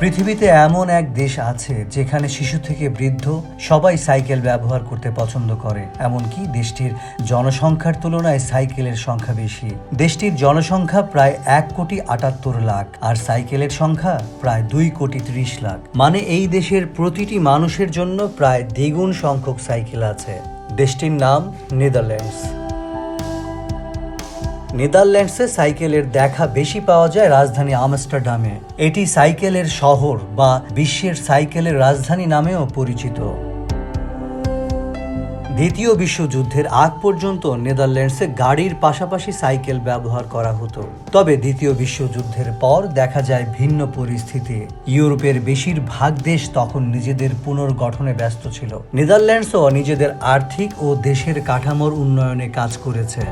পৃথিবীতে এমন এক দেশ আছে যেখানে শিশু থেকে বৃদ্ধ সবাই সাইকেল ব্যবহার করতে পছন্দ করে। এমনকি দেশটির জনসংখ্যার তুলনায় সাইকেলের সংখ্যা বেশি। দেশটির জনসংখ্যা প্রায় এক কোটি আটাত্তর লাখ আর সাইকেলের সংখ্যা প্রায় দুই কোটি ত্রিশ লাখ। মানে এই দেশের প্রতিটি মানুষের জন্য প্রায় দ্বিগুণ সংখ্যক সাইকেল আছে। দেশটির নাম নেদারল্যান্ডস। নেদারল্যান্ডসে সাইকেলের দেখা বেশি পাওয়া যায় রাজধানী আমস্টারডামে। এটি সাইকেলের শহর বা বিশ্বের সাইকেলের রাজধানী নামেও পরিচিত। দ্বিতীয় বিশ্বযুদ্ধের আগ পর্যন্ত নেদারল্যান্ডসে গাড়ির পাশাপাশি সাইকেল ব্যবহার করা হতো। তবে দ্বিতীয় বিশ্বযুদ্ধের পর দেখা যায় ভিন্ন পরিস্থিতি। ইউরোপের বেশিরভাগ দেশ তখন নিজেদের পুনর্গঠনে ব্যস্ত ছিল। নেদারল্যান্ডসও নিজেদের আর্থিক ও দেশের কাঠামোর উন্নয়নে কাজ করেছে।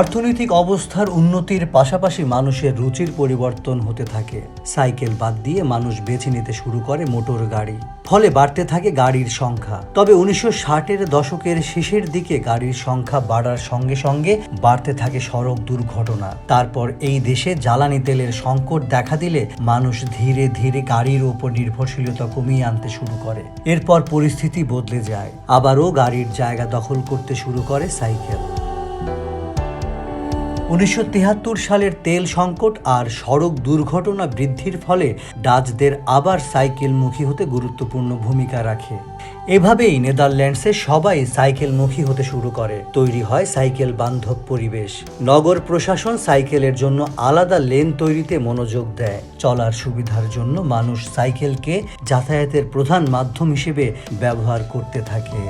অর্থনৈতিক অবস্থার উন্নতির পাশাপাশি মানুষের রুচির পরিবর্তন হতে থাকে। সাইকেল বাদ দিয়ে মানুষ বেছে নিতে শুরু করে মোটর গাড়ি। ফলে বাড়তে থাকে গাড়ির সংখ্যা। তবে উনিশশো ষাটের দশকের শেষের দিকে গাড়ির সংখ্যা বাড়ার সঙ্গে সঙ্গে বাড়তে থাকে সড়ক দুর্ঘটনা। তারপর এই দেশে জ্বালানি তেলের সংকট দেখা দিলে মানুষ ধীরে ধীরে গাড়ির ওপর নির্ভরশীলতা কমিয়ে আনতে শুরু করে। এরপর পরিস্থিতি বদলে যায়। আবারও গাড়ির জায়গা দখল করতে শুরু করে সাইকেল। উনিশশো তিয়াত্তর সালের তেল সংকট আর সড়ক দুর্ঘটনা বৃদ্ধির ফলে ডাচদের আবার সাইকেলমুখী হতে গুরুত্বপূর্ণ ভূমিকা রাখে। এভাবেই নেদারল্যান্ডসে সবাই সাইকেলমুখী হতে শুরু করে। তৈরি হয় সাইকেল বান্ধব পরিবেশ। নগর প্রশাসন সাইকেলের জন্য আলাদা লেন তৈরিতে মনোযোগ দেয়। চলার সুবিধার জন্য মানুষ সাইকেলকে যাতায়াতের প্রধান মাধ্যম হিসেবে ব্যবহার করতে থাকে।